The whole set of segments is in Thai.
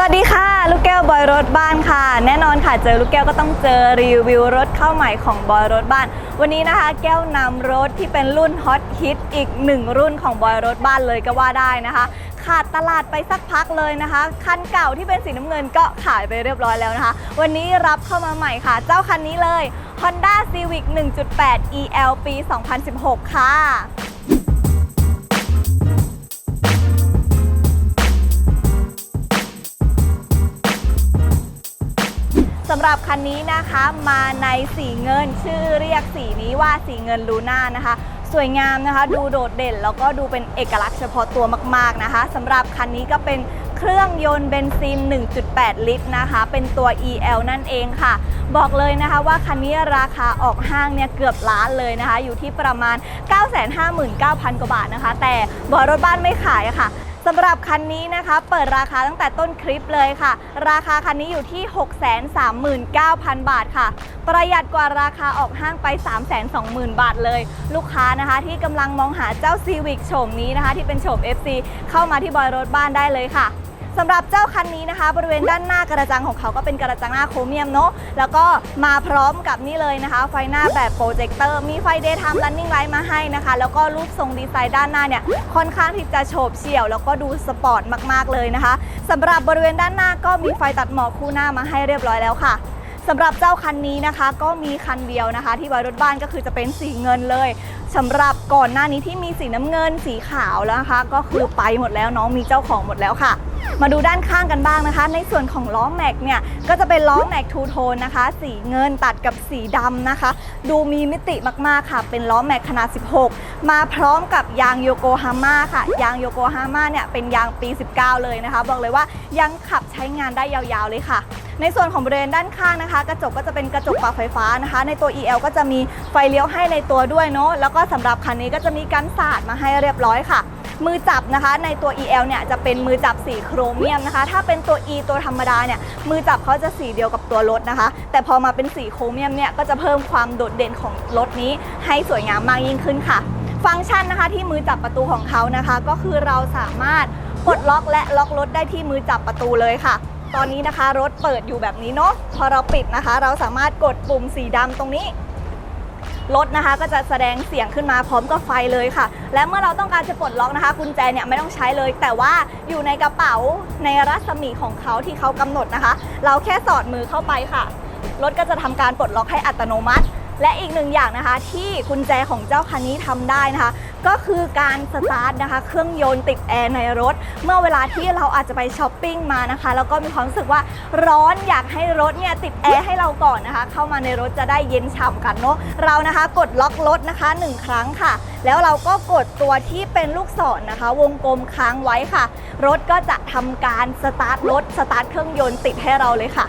สวัสดีค่ะ ลูกแก้วบอยรถบ้านค่ะ แน่นอนค่ะเจอลูกแก้วก็ต้องเจอรีวิวรถเข้าใหม่ของบอยรถบ้าน วันนี้นะคะ แก้วนำรถที่เป็นรุ่นฮอตฮิตอีกหนึ่งรุ่นของบอยรถบ้านเลยก็ว่าได้นะคะ ขาดตลาดไปสักพักเลยนะคะ คันเก่าที่เป็นสีน้ำเงินก็ขายไปเรียบร้อยแล้วนะคะ วันนี้รับเข้ามาใหม่ค่ะ เจ้าคันนี้เลย Honda Civic 1.8 EL ปี 2016 ค่ะ สำหรับคันนี้นะคะมาในสีเงินชื่อเรียกสีนี้ว่าสีเงินลูน่านะคะ สวยงามนะคะ ดูโดดเด่น แล้วก็ดูเป็นเอกลักษณ์เฉพาะตัวมาก ๆนะคะสำหรับคันนี้ก็เป็นเครื่องยนต์เบนซิน 1.8 ลิตรนะคะ เป็นตัว EL นั่นเองค่ะ บอกเลยนะคะว่าคันนี้ราคาออกห้างเนี่ยเกือบล้านเลยนะคะ อยู่ที่ประมาณ 959,000 กว่าบาทนะคะ แต่บอรถบ้านไม่ขายะค่ะ สำหรับคันนี้นะคะ เปิดราคาตั้งแต่ต้นคลิปเลยค่ะ ราคาคันนี้อยู่ที่ 639,000 บาทค่ะ ประหยัดกว่าราคาออกห้างไป 320,000 บาทเลย ลูกค้านะคะที่กำลังมองหาเจ้า Civic โฉมนี้นะคะ ที่เป็นโฉม FC เข้ามาที่บอยรถบ้านได้เลยค่ะ สำหรับเจ้าคันนี้นะคะ บริเวณด้านหน้ากระจังของเขาก็เป็นกระจังหน้าโครเมียมเนาะแล้วก็มาพร้อมกับนี่เลยนะคะ ไฟหน้าแบบโปรเจคเตอร์มีไฟ Daytime Running Light มาให้นะคะ แล้วก็รูปทรงดีไซน์ด้านหน้าเนี่ยค่อนข้างที่จะโฉบเฉี่ยว แล้วก็ดูสปอร์ตมากๆเลยนะคะสำหรับบริเวณด้านหน้าก็มีไฟตัดหมอกคู่หน้ามาให้เรียบร้อยแล้วค่ะสำหรับเจ้าคันนี้นะคะ ก็มีคันเดียวนะคะ ที่ไว้รถบ้านก็คือจะเป็นสีเงินเลยสำหรับก่อนหน้านี้ที่มีสีน้ำเงินสีขาวแล้วนะคะ ก็คือไปหมดแล้วน้องมีเจ้าของหมดแล้วค่ะ มาดูด้านข้างกันบ้างนะคะ ในส่วนของล้อแม็กเนี่ยก็จะเป็นล้อแม็กทูโทนนะคะ สีเงินตัดกับสีดำนะคะ ดูมีมิติมากๆค่ะ เป็นล้อแม็กขนาด 16 มาพร้อมกับยางโยโกฮาม่าค่ะ ยางโยโกฮาม่าเนี่ยเป็นยางปี 19 เลยนะคะ บอกเลยว่ายังขับใช้งานได้ยาวๆเลยค่ะในส่วนของบริเวณด้านข้างนะคะ กระจกก็จะเป็นกระจกปรับไฟฟ้านะคะ ในตัว EL ก็จะมีไฟเลี้ยวให้ในตัวด้วยเนาะแล้วก็สำหรับคันนี้ก็จะมีกันสาดมาให้เรียบร้อยค่ะ มือจับนะคะในตัว EL เนี่ยจะเป็นมือจับสีโครเมียมนะคะ ถ้าเป็นตัว E ตัวธรรมดาเนี่ยมือจับเขาจะสีเดียวกับตัวรถนะคะ แต่พอมาเป็นสีโครเมียมเนี่ยก็จะเพิ่มความโดดเด่นของรถนี้ ให้สวยงามมากยิ่งขึ้นค่ะ ฟังก์ชันนะคะที่มือจับประตูของเขานะคะ ก็คือเราสามารถปลดล็อกและล็อกรถได้ที่มือจับประตูเลยค่ะ ตอนนี้นะคะรถเปิดอยู่แบบนี้เนาะพอเราปิดนะคะ เราสามารถกดปุ่มสีดำตรงนี้ รถนะคะก็จะแสดงเสียงขึ้นมาพร้อมกับไฟเลยค่ะ และเมื่อเราต้องการจะปลดล็อกนะคะกุญแจเนี่ยไม่ต้องใช้เลย แต่ว่าอยู่ในกระเป๋าในรัศมีของเขาที่เขากำหนดนะคะ เราแค่สอดมือเข้าไปค่ะ รถก็จะทำการปลดล็อกให้อัตโนมัติ และอีกหนึ่งอย่างนะคะ ที่กุญแจของเจ้าคันนี้ทำได้นะคะ ก็คือการสตาร์ทนะคะ เครื่องยนต์ติดแอร์ในรถ เมื่อเวลาที่เราอาจจะไปช้อปปิ้งมานะคะ แล้วก็มีความรู้สึกว่าร้อนอยากให้รถเนี่ยติดแอร์ให้เราก่อนนะคะ เข้ามาในรถจะได้เย็นฉ่ำกันเนาะเรานะคะกดล็อกรถนะคะหนึ่งครั้งค่ะ แล้วเราก็กดตัวที่เป็นลูกศรนะคะ วงกลมค้างไว้ค่ะ รถก็จะทำการสตาร์ทรถสตาร์ทเครื่องยนต์ติดให้เราเลยค่ะ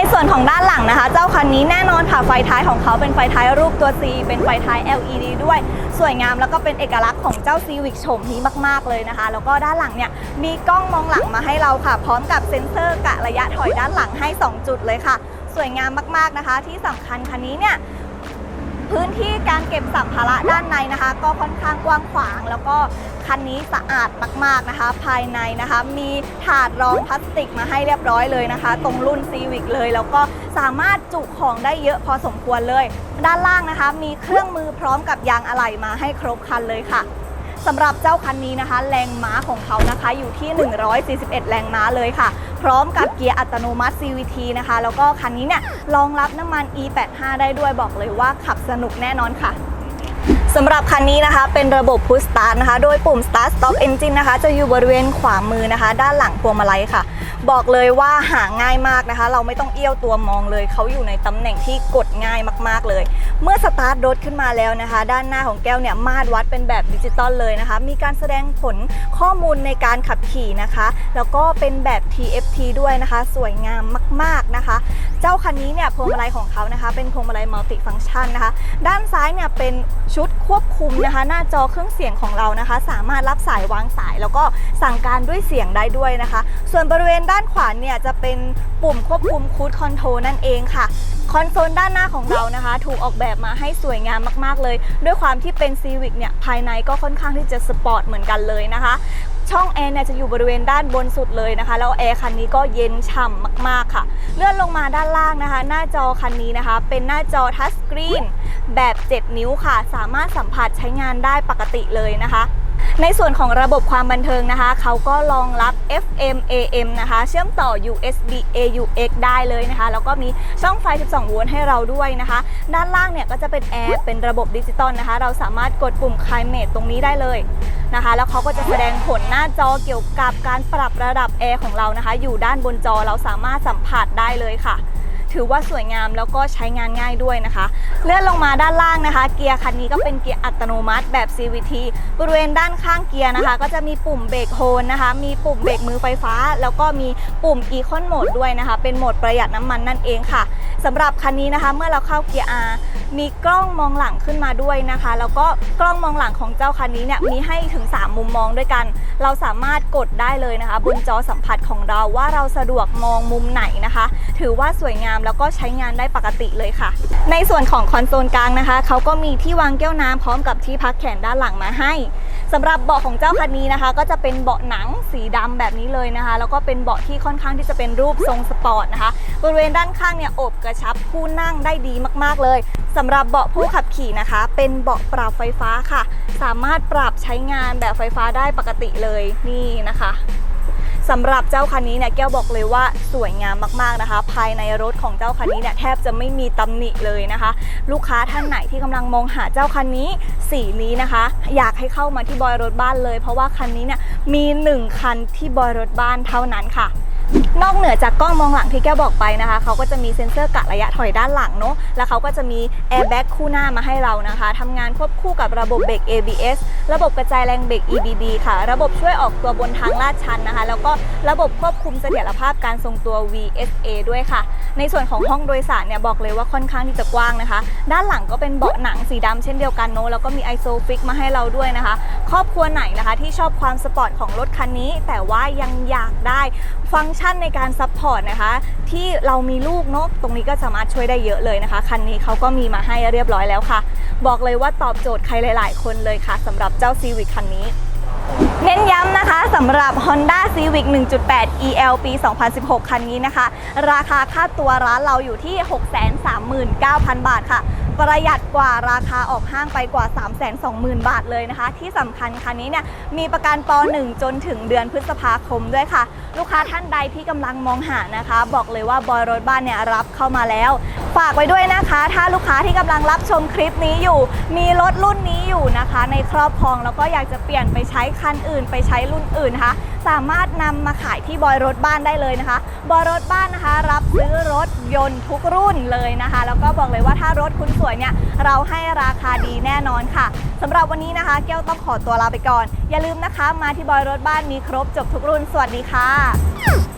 ในส่วนของด้านหลังนะคะ เจ้าคันนี้แน่นอนค่ะไฟท้ายของเขาเป็นไฟท้ายรูปตัว C เป็นไฟท้าย LED ด้วย สวยงามแล้วก็เป็นเอกลักษณ์ของเจ้า Civic โฉมนี้มากๆเลยนะคะ แล้วก็ด้านหลังเนี่ยมีกล้องมองหลังมาให้เราค่ะ พร้อมกับเซ็นเซอร์กะระยะถอยด้านหลังให้ 2 จุดเลยค่ะ สวยงามมากๆนะคะ ที่สำคัญคันนี้เนี่ย พื้นที่การเก็บสัมภาระด้านในนะคะ ก็ค่อนข้างกว้างขวาง แล้วก็คันนี้สะอาดมากๆนะคะ ภายในนะคะ มีถาดรองพลาสติกมาให้เรียบร้อยเลยนะคะ ตรงรุ่น Civic เลย แล้วก็สามารถจุของได้เยอะพอสมควรเลย ด้านล่างนะคะ มีเครื่องมือพร้อมกับยางอะไหล่มาให้ครบคันเลยค่ะสำหรับเจ้าคันนี้นะคะ แรงม้าของเขานะคะอยู่ที่ 141 แรงม้าเลยค่ะ พร้อมกับเกียร์อัตโนมัติ CVT นะคะ แล้วก็คันนี้เนี่ยรองรับน้ำมัน E85 ได้ด้วยบอกเลยว่าขับสนุกแน่นอนค่ะ สำหรับคันนี้นะคะ เป็นระบบ Push Start นะคะ โดยปุ่ม Start Stop Engine นะคะ จะอยู่บริเวณขวามือนะคะ ด้านหลังพวงมาลัยค่ะ บอกเลยว่าหาง่ายมากนะคะ เราไม่ต้องเอี้ยวตัวมองเลย เขาอยู่ในตำแหน่งที่กดง่ายมากๆเลย เมื่อสตาร์ทรถขึ้นมาแล้วนะคะ ด้านหน้าของแก้วเนี่ยมาตรวัดเป็นแบบดิจิตอลเลยนะคะ มีการแสดงผลข้อมูลในการขับขี่นะคะ แล้วก็เป็นแบบ TFT ด้วยนะคะ สวยงามมาก ๆนะคะ เจ้าคันนี้เนี่ยพวงมาลัยของเขานะคะ เป็นพวงมาลัยมัลติฟัง c t ชันนะคะ ด้านซ้ายเนี่ยเป็นชุดควบคุมนะคะ หน้าจอเครื่องเสียงของเรานะคะ สามารถรับสายวางสาย แล้วก็สั่งการด้วยเสียงได้ด้วยนะคะ ส่วนบริเวณด้านขวาเนี่ยจะเป็นปุ่มควบคุมคูดคอนโทรนั่นเองค่ะคอนโซลด้านหน้าของเรานะคะ ถูกออกแบบมาให้สวยงามมาก ๆ เลย ด้วยความที่เป็นซีวิกเนี่ยภายในก็ค่อนข้างที่จะสปอร์ตเหมือนกันเลยนะคะ ช่องแอร์เนี่ยจะอยู่บริเวณด้านบนสุดเลยนะคะ แล้วแอร์คันนี้ก็เย็นฉ่ำมากๆค่ะ เลื่อนลงมาด้านล่างนะคะ หน้าจอคันนี้นะคะ เป็นหน้าจอทัชสกรีนแบบ 7 นิ้วค่ะ สามารถสัมผัสใช้งานได้ปกติเลยนะคะ ในส่วนของระบบความบันเทิงนะคะ เขาก็รองรับ FM AM นะคะ เชื่อมต่อ USB AUX ได้เลยนะคะ แล้วก็มีช่องไฟ 12 โวลต์ให้เราด้วยนะคะ ด้านล่างเนี่ยก็จะเป็นแอร์เป็นระบบดิจิตอลนะคะ เราสามารถกดปุ่ม Climate ตรงนี้ได้เลยนะคะ แล้วเขาก็จะแสดงผลหน้าจอเกี่ยวกับการปรับระดับแอร์ของเรานะคะ อยู่ด้านบนจอเราสามารถสัมผัสได้เลยค่ะ ถือว่าสวยงามแล้วก็ใช้งานง่ายด้วยนะคะ เลื่อนลงมาด้านล่างนะคะ เกียร์คันนี้ก็เป็นเกียร์อัตโนมัติแบบ CVT บริเวณด้านข้างเกียร์นะคะ ก็จะมีปุ่มเบรกโฮนนะคะ มีปุ่มเบรกมือไฟฟ้า แล้วก็มีปุ่ม Econ Mode ด้วยนะคะ เป็นโหมดประหยัดน้ำมันนั่นเองค่ะสำหรับคันนี้นะคะ เมื่อเราเข้าเกียร์ R มีกล้องมองหลังขึ้นมาด้วยนะคะ แล้วก็กล้องมองหลังของเจ้าคันนี้เนี่ยมีให้ถึง 3 มุมมองด้วยกัน เราสามารถกดได้เลยนะคะ บนจอสัมผัสของเราว่าเราสะดวกมองมุมไหนนะคะ ถือว่าสวยงามแล้วก็ใช้งานได้ปกติเลยค่ะ ในส่วนของคอนโซลกลางนะคะเขาก็มีที่วางแก้วน้ำพร้อมกับที่พักแขนด้านหลังมาให้สำหรับเบาะของเจ้าคันนี้นะคะ ก็จะเป็นเบาะหนังสีดำแบบนี้เลยนะคะ แล้วก็เป็นเบาะที่ค่อนข้างที่จะเป็นรูปทรงสปอร์ตนะคะบริเวณด้านข้างเนี่ยอบกระชับผู้นั่งได้ดีมากๆเลยสำหรับเบาะผู้ขับขี่นะคะ เป็นเบาะปรับไฟฟ้าค่ะ สามารถปรับใช้งานแบบไฟฟ้าได้ปกติเลยนี่นะคะ สำหรับเจ้าคันนี้เนี่ยแก้วบอกเลยว่าสวยงามมากๆนะคะ ภายในรถของเจ้าคันนี้เนี่ยแทบจะไม่มีตำหนิเลยนะคะ ลูกค้าท่านไหนที่กำลังมองหาเจ้าคันนี้สีนี้นะคะ อยากให้เข้ามาที่บอยรถบ้านเลย เพราะว่าคันนี้เนี่ยมีหนึ่งคันที่บอยรถบ้านเท่านั้นค่ะ กล้องมองหลังที่แก้วบอกไปนะคะเขาก็จะมีเซ็นเซอร์กะระยะถอยด้านหลังเนาะแล้วเขาก็จะมีแอร์แบ็กคู่หน้ามาให้เรานะคะทำงานควบคู่กับระบบเบรก ABS ระบบกระจายแรงเบรก EBD ค่ะ ระบบช่วยออกตัวบนทางลาดชันนะคะ แล้วก็ระบบควบคุมเสถียรภาพการทรงตัว VSA ด้วยค่ะ ในส่วนของห้องโดยสารเนี่ยบอกเลยว่าค่อนข้างที่จะกว้างนะคะ ด้านหลังก็เป็นเบาะหนังสีดำเช่นเดียวกันเนาะแล้วก็มีไอโซฟิกมาให้เราด้วยนะคะ ครอบครัวไหนนะคะที่ชอบความสปอร์ตของรถคันนี้ แต่ว่ายังอยากได้ฟังก์ชันในการซัพพอร์ตนะคะ ที่เรามีลูกเนาะตรงนี้ก็สามารถช่วยได้เยอะเลยนะคะ คันนี้เขาก็มีมาให้เรียบร้อยแล้วค่ะ บอกเลยว่าตอบโจทย์ใครหลาย ๆ คนเลยค่ะสำหรับเจ้า Civic คันนี้เน้นย้ำนะคะสำหรับ Honda Civic 1.8 EL ปี 2016 คันนี้นะคะ ราคาค่าตัวร้านเราอยู่ที่ 639,000 บาทค่ะ ประหยัดกว่าราคาออกห้างไปกว่า 320,000 บาทเลยนะคะ ที่สำคัญคันนี้เนี่ยมีประกันป .1 จนถึงเดือนพฤษภาคมด้วยค่ะ ลูกค้าท่านใดที่กำลังมองหานะคะ บอกเลยว่าบอยรถบ้านเนี่ยรับเข้ามาแล้วฝากไว้ด้วยนะคะ ถ้าลูกค้าที่กำลังรับชมคลิปนี้อยู่ มีรถรุ่นนี้อยู่นะคะ ในครอบครองแล้วก็อยากจะเปลี่ยนไปใช้คันอื่น ไปใช้รุ่นอื่นนะคะ สามารถนำมาขายที่บอยรถบ้านได้เลยนะคะ บอยรถบ้านนะคะ รับซื้อรถยนต์ทุกรุ่นเลยนะคะ แล้วก็บอกเลยว่าถ้ารถคุณสวยเนี่ยเราให้ราคาดีแน่นอนค่ะสำหรับวันนี้นะคะแก้วต้องขอตัวลาไปก่อน อย่าลืมนะคะ มาที่บอยรถบ้านมีครบจบทุกรุ่นสวัสดีค่ะ